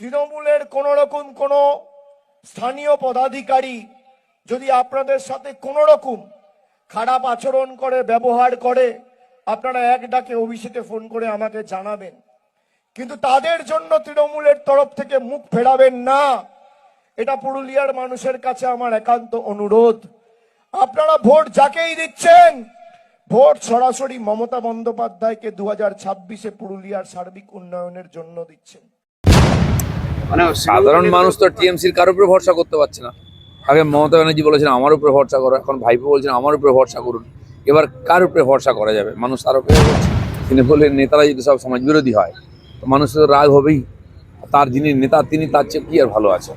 তৃণমূলের কোনো রকম কোনো স্থানীয় পদাধিকারী যদি আপনাদের সাথে কোনো রকম খারাপ আচরণ করে, ব্যবহার করে, আপনারা এক ডাকে অভিষেকে ফোন করে আমাকে জানাবেন। কিন্তু তাদের জন্য তৃণমূলের তরফ থেকে মুখ ফেরাবেন না। এটা পুরুলিয়ার মানুষের কাছে আমার একান্ত অনুরোধ। আপনারা ভোট যাকেই দিচ্ছেন, ভোট সরাসরি মমতা বন্দ্যোপাধ্যায়কে দু হাজার ছাব্বিশে পুরুলিয়ার সার্বিক উন্নয়নের জন্য দিচ্ছেন। মানে সাধারণ মানুষ তো টিএমসির কারোর উপরে ভরসা করতে পারছে না। আগে মমতা ব্যানার্জি বলেছেন আমার উপরে ভরসা করো। এখন ভাইপো বলছেন আমার উপরে ভরসা করুন। এবার কার উপরে ভরসা করা যাবে? মানুষ তার উপরে তিনি বললেন নেতারা যদি সব সমাজ বিরোধী হয় তো মানুষের তো রাগ হবেই। তার যিনি নেতা তিনি তার চেয়ে কি আর ভালো আছে?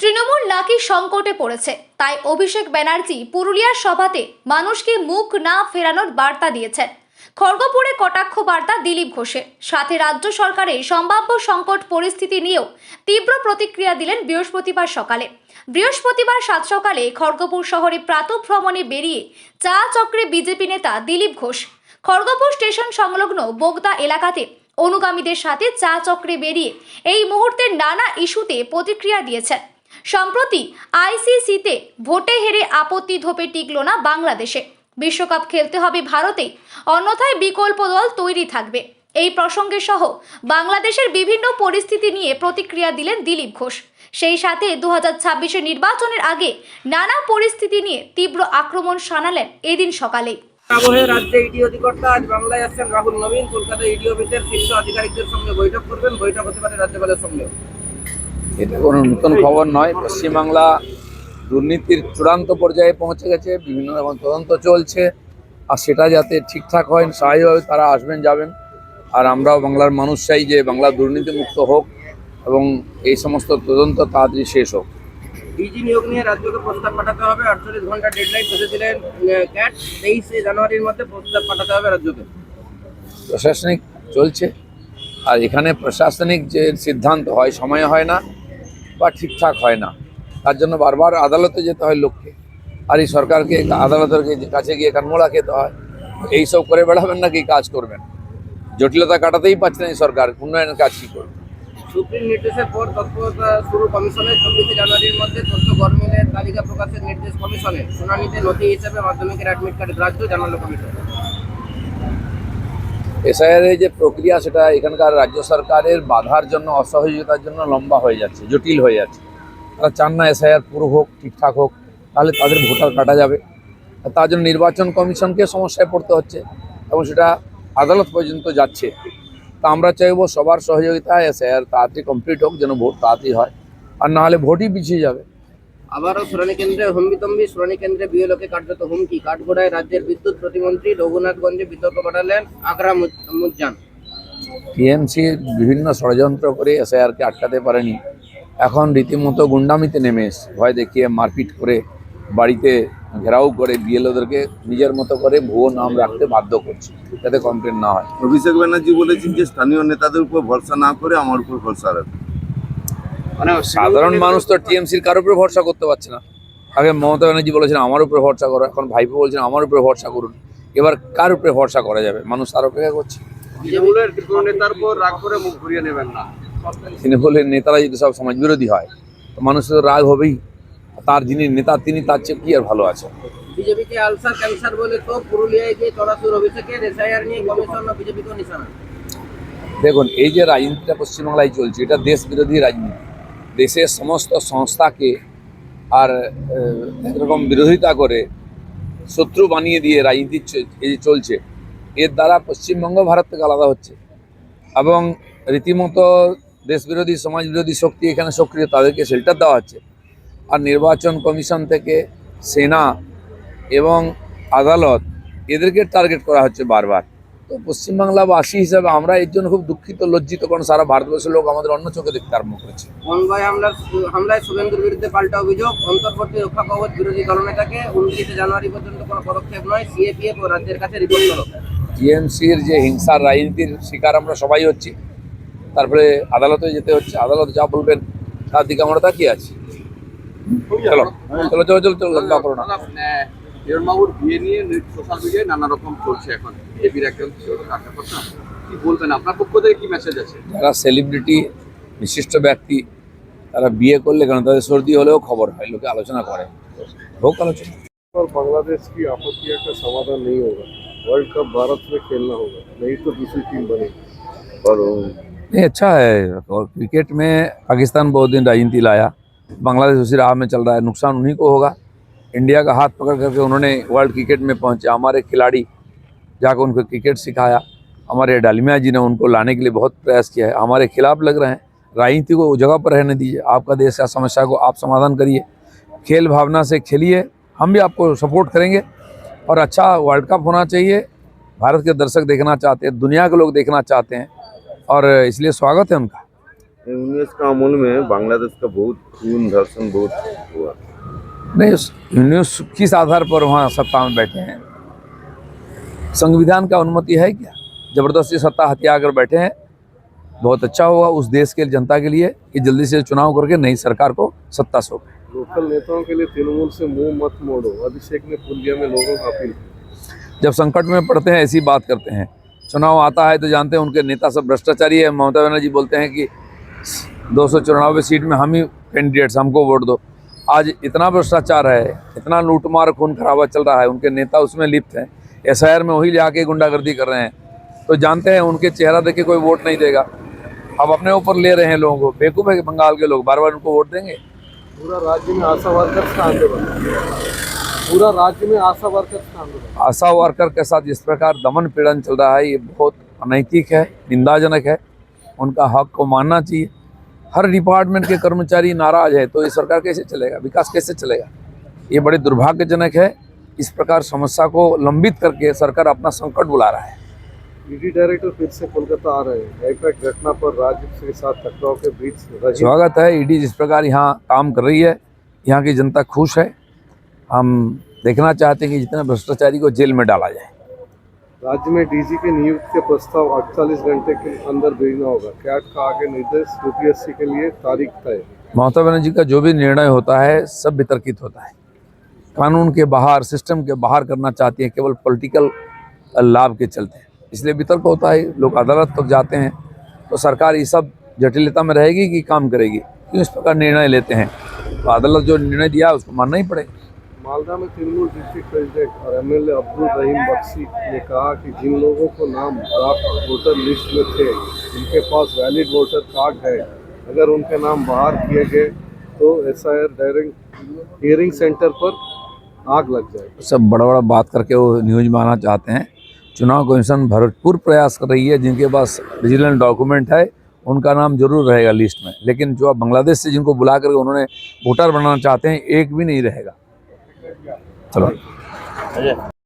তৃণমূল নাকি সংকটে পড়েছে তাই অভিষেক ব্যানার্জি পুরুলিয়ার সভাতে মানুষকে মুখ না ফেরানোর বার্তা দিয়েছেন। খড়গপুরে কটাক্ষ বার্তা দিলীপ ঘোষের। সাথে রাজ্য সরকারের সম্ভাব্য সংকট পরিস্থিতি নিয়েও তীব্র প্রতিক্রিয়া দিলেন বৃহস্পতিবার সকালে। বৃহস্পতিবার সাত সকালে খড়গপুর শহরে প্রাতঃভ্রমণে বেরিয়ে চা চক্রে বিজেপি নেতা দিলীপ ঘোষ। খড়গপুর স্টেশন সংলগ্ন বোগদা এলাকাতে অনুগামীদের সাথে চা চক্রে বেরিয়ে এই মুহূর্তে নানা ইস্যুতে প্রতিক্রিয়া দিয়েছেন। সম্প্রতি আইসিসিতে ভোটে হেরে আপত্তি ধোপে টিকল না বাংলাদেশে। বিশ্বকাপ খেলতে হবে ভারতে। অন্যথায় বিকল্প দল তৈরি থাকবে। এই প্রসঙ্গে সহ বাংলাদেশের বিভিন্ন পরিস্থিতি নিয়ে প্রতিক্রিয়া দিলেন দিলীপ ঘোষ। সেই সাথে দু হাজার নির্বাচনের আগে নানা পরিস্থিতি নিয়ে তীব্র আক্রমণ শানালেন এদিন সকালে আবহে রাজ্যে ইডি অধিকর্তা আজ বাংলায় আসছেন রাহুল নবীন। কলকাতা ইডি অফিসের শীর্ষ আধিকারিকদের সঙ্গে বৈঠক করবেন। বৈঠক হতে পারে রাজ্যপালের সঙ্গে। এটা কোনো নতুন খবর নয়। পশ্চিমবাংলা দুর্নীতির চূড়ান্ত পর্যায়ে পৌঁছে গেছে বিভিন্ন রকম তদন্ত চলছে আর সেটা যাতে ঠিকঠাক হয় স্বাভাবিকভাবে তারা আসবেন যাবেন। আর আমরাও বাংলার মানুষ চাই যে বাংলা দুর্নীতিমুক্ত হোক এবং এই সমস্ত তদন্ত তাড়াতাড়ি শেষ হোক। ডিজি নিয়োগ নিয়ে রাজ্যকে প্রস্তাব পাঠাতে হবে। আটচল্লিশ ঘণ্টা ডেডলাইন দিলেন ক্যাট তেইশে জানুয়ারির মধ্যে প্রস্তাব পাঠাতে হবে রাজ্যকে। প্রশাসনিক চলছে আর এখানে প্রশাসনিক যে সিদ্ধান্ত হয় সময় হয় না বা ঠিকঠাক হয় না। তার জন্য বারবার আদালতে যেতে হয় লোককে। আর এই সরকারকে আদালতের কাছে গিয়ে কানমোড়া খেতে হয়। এইসব করে বেড়াবেন না কি কাজ করবেন? জটিলতা কাটাতেই পারছে না এই সরকার উন্নয়নের কাজ কি করবে? সুপ্রিম নির্দেশের পর তৎপরতা শুরু কমিশনের চব্বিশে জানুয়ারির মধ্যে তথ্য তালিকা প্রকাশের নির্দেশ কমিশনের শুনানিতে নথি হিসেবে মাধ্যমিকের অ্যাডমিট কার্ড গ্রাহ্য জানালো কমিশন। এসআইআর যে প্রক্রিয়া সেটা এখানকার রাজ্য সরকারের বাধার জন্য অসহযোগিতার জন্য লম্বা হয়ে যাচ্ছে জটিল হয়ে যাচ্ছে। তারা চান না এসআইআর পুরো হোক ঠিকঠাক হোক তাহলে তাদের ভোটার কাটা যাবে। তার জন্য নির্বাচন কমিশনকে সমস্যায় পড়তে হচ্ছে এবং সেটা আদালত পর্যন্ত যাচ্ছে। তা আমরা চাইব সবার সহযোগিতায় এসআইআর তাড়াতাড়ি কমপ্লিট হোক যেন ভোট তাড়াতাড়ি হয়। আর না হলে ভোটই পিছিয়ে যাবে। আবারও শুনানি কেন্দ্রে হম্বিতম্বি শুনানি কেন্দ্রে বিএলওকে কার্যত হুমকি। কাঠগোড়ায় রাজ্যের বিদ্যুৎ প্রতিমন্ত্রী রঘুনাথগঞ্জে বিতর্ক পাঠালেন আগ্রা মুজ- মুজ্জান। টিএমসি বিভিন্ন ষড়যন্ত্র করে এসআইআরকে আটকাতে পারেনি। এখন রীতিমতো গুন্ডামিতে নেমে এসছে। ভয় দেখিয়ে মারপিট করে বাড়িতে ঘেরাও করে বিএলওদেরকে নিজের মতো করে ভুয়ো নাম রাখতে বাধ্য করছে যাতে কমপ্লেন না হয়। অভিষেক ব্যানার্জি বলেছেন যে স্থানীয় নেতাদের উপর ভরসা না করে আমার উপর ভরসা রাখবে মানে সাধারণ মানুষ তো টিএমসির কারোর উপরে ভরসা করতে পারছে না। আগে মমতা ব্যানার্জি বলেছেন আমার উপরে ভরসা করো। এখন ভাইপো বলছেন আমার উপরে ভরসা করুন। এবার কার উপরে ভরসা করা যাবে? মানুষ তার অপেক্ষা করছে। তৃণমূলের নেতার উপর রাগ করে মুখ ঘুরিয়ে নেবেন না। তিনি বললেন নেতারা যদি সব সমাজ বিরোধী হয় তো মানুষের তো রাগ হবেই। তার যিনি নেতা তিনি তার চেয়ে কি আর ভালো আছে বিজেপিকে আলসার ক্যান্সার বলে তো পুরুলিয়ায় গিয়ে চড়াচুর অভিষেকের এসআইআর নিয়ে কমিশন ও নিশানা। দেখুন এই যে রাজনীতিটা পশ্চিমবাংলায় চলছে এটা দেশ বিরোধী রাজনীতি। দেশের সমস্ত সংস্থাকে আর একরকম বিরোধিতা করে শত্রু বানিয়ে দিয়ে রাজনীতি এই চলছে। এর দ্বারা পশ্চিমবঙ্গ ভারত থেকে আলাদা হচ্ছে। এবং রীতিমতো দেশ বিরোধী সমাজ বিরোধী শক্তি এখানে সক্রিয় তাদেরকে শেল্টার দেওয়া হচ্ছে। আর নির্বাচন কমিশন থেকে সেনা এবং আদালত এদেরকে টার্গেট করা হচ্ছে বারবার। তো পশ্চিমবাংলাবাসী হিসাবে আমরা এর জন্য খুব দুঃখিত লজ্জিত কারণ সারা ভারতবর্ষের লোক আমাদের অন্য চোখে দেখতে আরম্ভ করেছে। কনভয় হামলার হামলায় শুভেন্দুর বিরুদ্ধে পাল্টা অভিযোগ অন্তর্বর্তী রক্ষা কবচ বিরোধী দলনেতাকে উনত্রিশে জানুয়ারি পর্যন্ত কোনো পদক্ষেপ নয় সিএপিএফ ও রাজ্যের কাছে রিপোর্ট করো। টিএমসির যে হিংসার রাজনীতির শিকার আমরা সবাই হচ্ছি। তারপরে আদালতে যেতে হচ্ছে আদালত যা বলবেন তার দিকে আমরা তাকিয়ে আছি চলো চলো চলো চলো চলো লম্বা করো না হিরণবাবুর বিয়ে নিয়ে সোশ্যাল মিডিয়ায় নানা রকম চলছে এখন বিজেপির একজন কার্যকর্তা কি বলবেন আপনার পক্ষ থেকে কি মেসেজ আছে যারা সেলিব্রিটি বিশিষ্ট ব্যক্তি তারা বিয়ে করলে কেন তাদের সর্দি হলেও খবর হয় লোকে আলোচনা করে হোক আলোচনা और बांग्लादेश की आपत्तियों का समाधान नहीं होगा वर्ल्ड कप भारत में खेलना होगा नहीं तो दूसरी टीम बनेगी और नहीं अच्छा है। और क्रिकेट में पाकिस्तान बहुत दिन राजनीति लाया। बांग्लादेश उसी राह में चल रहा है। नुकसान उन्हीं को होगा। इंडिया का हाथ पकड़ करके उन्होंने वर्ल्ड क्रिकेट में पहुँचे। हमारे खिलाड़ी जाकर उनको क्रिकेट सिखाया। हमारे डालिमिया जी ने उनको लाने के लिए बहुत प्रयास किया है। हमारे खिलाफ लग रहे हैं। राजनीति को जगह पर रहने दीजिए। आपका देश का समस्या को आप समाधान करिए। खेल भावना से खेलिए। हम भी आपको सपोर्ट करेंगे। और अच्छा वर्ल्ड कप होना चाहिए। भारत के दर्शक देखना चाहते हैं। दुनिया के लोग देखना चाहते हैं। और इसलिए स्वागत है उनका। उन्नीस का अमल में बांग्लादेश का बहुत खून धर्षण बहुत हुआ। नहीं न्यूज़ किस आधार पर वहाँ सत्ता में बैठे हैं? संविधान का अनुमति है क्या? ज़बरदस्ती सत्ता हत्या कर बैठे हैं। बहुत अच्छा होगा उस देश के जनता के लिए कि जल्दी से चुनाव करके नई सरकार को सत्ता सौंपे। लोकल नेताओं के लिए तृणमूल से मुँह मत मोड़ो। अभिषेक ने पुलिया में लोगों का अपील। जब संकट में पड़ते हैं ऐसी बात करते हैं। चुनाव आता है तो जानते हैं उनके नेता सब भ्रष्टाचारी है। ममता बनर्जी बोलते हैं कि दो सौ चौरानवे सीट में हम ही कैंडिडेट्स हमको वोट दो। आज इतना भ्रष्टाचार है, इतना लूटमार, खून खराबा चल रहा है, उनके नेता उसमें लिप्त हैं। एस में वही ले आके गुंडागर्दी कर रहे हैं। तो जानते हैं उनके चेहरा देख के कोई वोट नहीं देगा। अब अपने ऊपर ले रहे हैं लोगों को। बेवकूफ़ है बंगाल के लोग बार बार उनको वोट देंगे? पूरा राज्य में आशा वर्कर्स का आंदोलन पूरा राज्य में आशा वर्कर का आंदोलन। आशा वर्कर के साथ जिस प्रकार दमन पीड़न चल रहा है ये बहुत अनैतिक है निंदाजनक है। उनका हक को मानना चाहिए। हर डिपार्टमेंट के कर्मचारी नाराज़ है तो ये सरकार कैसे चलेगा? विकास कैसे चलेगा? ये बड़े दुर्भाग्यजनक है। इस प्रकार समस्या को लंबित करके सरकार अपना संकट बुला रहा है। ईडी डायरेक्टर फिर से कोलकाता आ रहे हैं। घटना पर राज्य के साथ टकराव के बीच स्वागत है। ईडी जिस प्रकार यहाँ काम कर रही है यहाँ की जनता खुश है। हम देखना चाहते हैं कि जितना भ्रष्टाचारी को जेल में डाला जाए। राज्य में डीजी के नियुक्ति के प्रस्ताव 48 घंटे के अंदर भेजना होगा। कैट का आगे निर्देश यूपीएससी के लिए तारीख तय? ममता बनर्जी का जो भी निर्णय होता है सब वितर्कित होता है। कानून के बाहर सिस्टम के बाहर करना चाहती है केवल पॉलिटिकल लाभ के चलते इसलिए वितर्क होता है लोग अदालत तक जाते हैं। तो सरकार ये सब जटिलता में रहेगी कि काम करेगी? क्यों इस प्रकार निर्णय लेते हैं? तो अदालत जो निर्णय दिया उसको मानना ही पड़ेगा। मालदा में तृणमूल डिस्ट्रिक्ट प्रेसिडेंट और एमएलए अब्दुल रहीम बख्शी ने कहा कि जिन लोगों को नाम ड्राफ्ट वोटर लिस्ट में थे, उनके पास वैलिड वोटर कार्ड है। अगर उनके नाम बाहर किए गए तो S I R hearing centre पर आग लग जाएगी। सब बड़ा बड़ा बात करके वो न्यूज़ में आना चाहते हैं। चुनाव कमीशन भरपूर प्रयास कर रही है, जिनके पास विजिलेंट डॉक्यूमेंट है, उनका नाम ज़रूर रहेगा लिस्ट में। लेकिन जो अब बांग्लादेश से जिनको बुला कर उन्होंने वोटर बनाना चाहते हैं, एक भी नहीं रहेगा। 走吧再见。